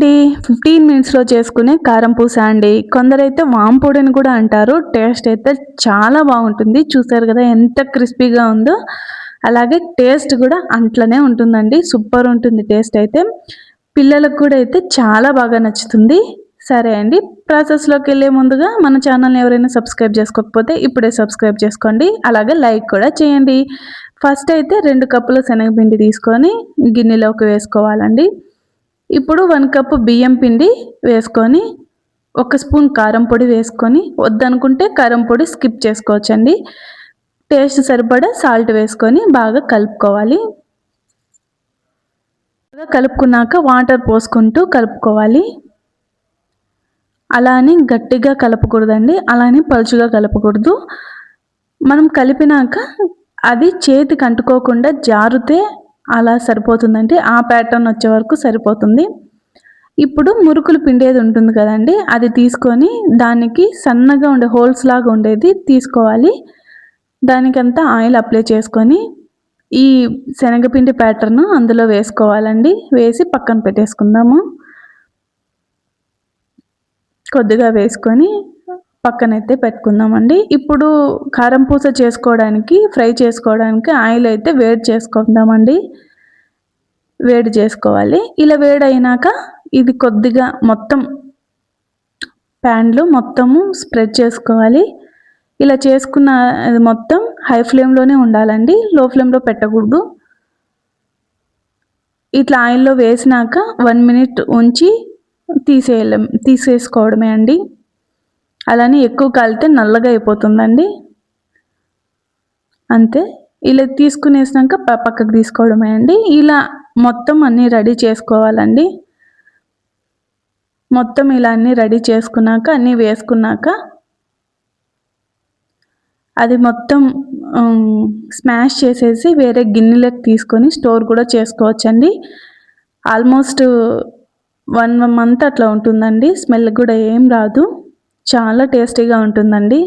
అండి ఫిఫ్టీన్ మినిట్స్లో చేసుకునే కారం పూస అండి. కొందరైతే వాంపొడిని కూడా అంటారు. టేస్ట్ అయితే చాలా బాగుంటుంది. చూసారు కదా ఎంత క్రిస్పీగా ఉందో. అలాగే టేస్ట్ కూడా అట్లనే ఉంటుందండి. సూపర్ ఉంటుంది టేస్ట్ అయితే. పిల్లలకు కూడా అయితే చాలా బాగా నచ్చుతుంది. సరే అండి. ప్రాసెస్లోకి వెళ్ళే ముందుగా మన ఛానల్ని ఎవరైనా సబ్స్క్రైబ్ చేసుకోకపోతే ఇప్పుడే సబ్స్క్రైబ్ చేసుకోండి. అలాగే లైక్ కూడా చేయండి. ఫస్ట్ అయితే రెండు కప్పుల శనగపిండి తీసుకొని గిన్నెలోకి వేసుకోవాలండి. ఇప్పుడు వన్ కప్ బియ్యం పిండి వేసుకొని ఒక స్పూన్ కారం పొడి వేసుకొని వద్దనుకుంటే కారం పొడి స్కిప్ చేసుకోవచ్చండి. టేస్ట్ సరిపడా సాల్ట్ వేసుకొని బాగా కలుపుకోవాలి. బాగా కలుపుకున్నాక వాటర్ పోసుకుంటూ కలుపుకోవాలి. అలా అని గట్టిగా కలపకూడదండి. అలానే పలుచుగా కలపకూడదు. మనం కలిపినాక అది చేతికి అంటుకోకుండా జారుతే అలా సరిపోతుందంటే ఆ ప్యాటర్న్ వచ్చే వరకు సరిపోతుంది. ఇప్పుడు మురుకులు పిండేది ఉంటుంది కదండి అది తీసుకొని దానికి సన్నగా ఉండే హోల్స్ లాగా ఉండేది తీసుకోవాలి. దానికంతా ఆయిల్ అప్లై చేసుకొని ఈ శనగపిండి ప్యాటర్న్ అందులో వేసుకోవాలండి. వేసి పక్కన పెట్టేసుకుందాము. కొద్దిగా వేసుకొని పక్కనైతే పెట్టుకుందామండి. ఇప్పుడు కారం పూస చేసుకోవడానికి ఫ్రై చేసుకోవడానికి ఆయిల్ అయితే వేడి చేసుకుందామండి. వేడి చేసుకోవాలి. ఇలా వేడి అయినాక ఇది కొద్దిగా మొత్తం ప్యాన్లో మొత్తము స్ప్రెడ్ చేసుకోవాలి. ఇలా చేసుకున్న అది మొత్తం హై ఫ్లేమ్లోనే ఉండాలండి. లో ఫ్లేమ్లో పెట్టకూడదు. ఇట్లా ఆయిల్లో వేసినాక వన్ మినిట్ ఉంచి తీసేయలేం తీసేసుకోవడమే అండి. అలానే ఎక్కువ కాలితే నల్లగా అయిపోతుందండి. అంతే. ఇలా తీసుకునేసినాక పక్కకు తీసుకోవడమే అండి. ఇలా మొత్తం అన్నీ రెడీ చేసుకోవాలండి. మొత్తం ఇలా అన్నీ రెడీ చేసుకున్నాక అన్నీ వేసుకున్నాక అది మొత్తం స్మాష్ చేసేసి వేరే గిన్నెలకు తీసుకొని స్టోర్ కూడా చేసుకోవచ్చండి. ఆల్మోస్ట్ వన్ మంత్ అట్లా ఉంటుందండి. స్మెల్ కూడా ఏం రాదు. చాలా టేస్టీగా ఉంటుందండి.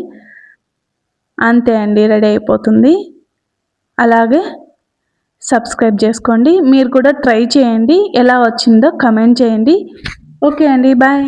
అంతే అండి రెడీ అయిపోతుంది. అలాగే సబ్స్క్రైబ్ చేసుకోండి. మీరు కూడా ట్రై చేయండి. ఎలా వచ్చిందో కమెంట్ చేయండి. ఓకే అండి బాయ్.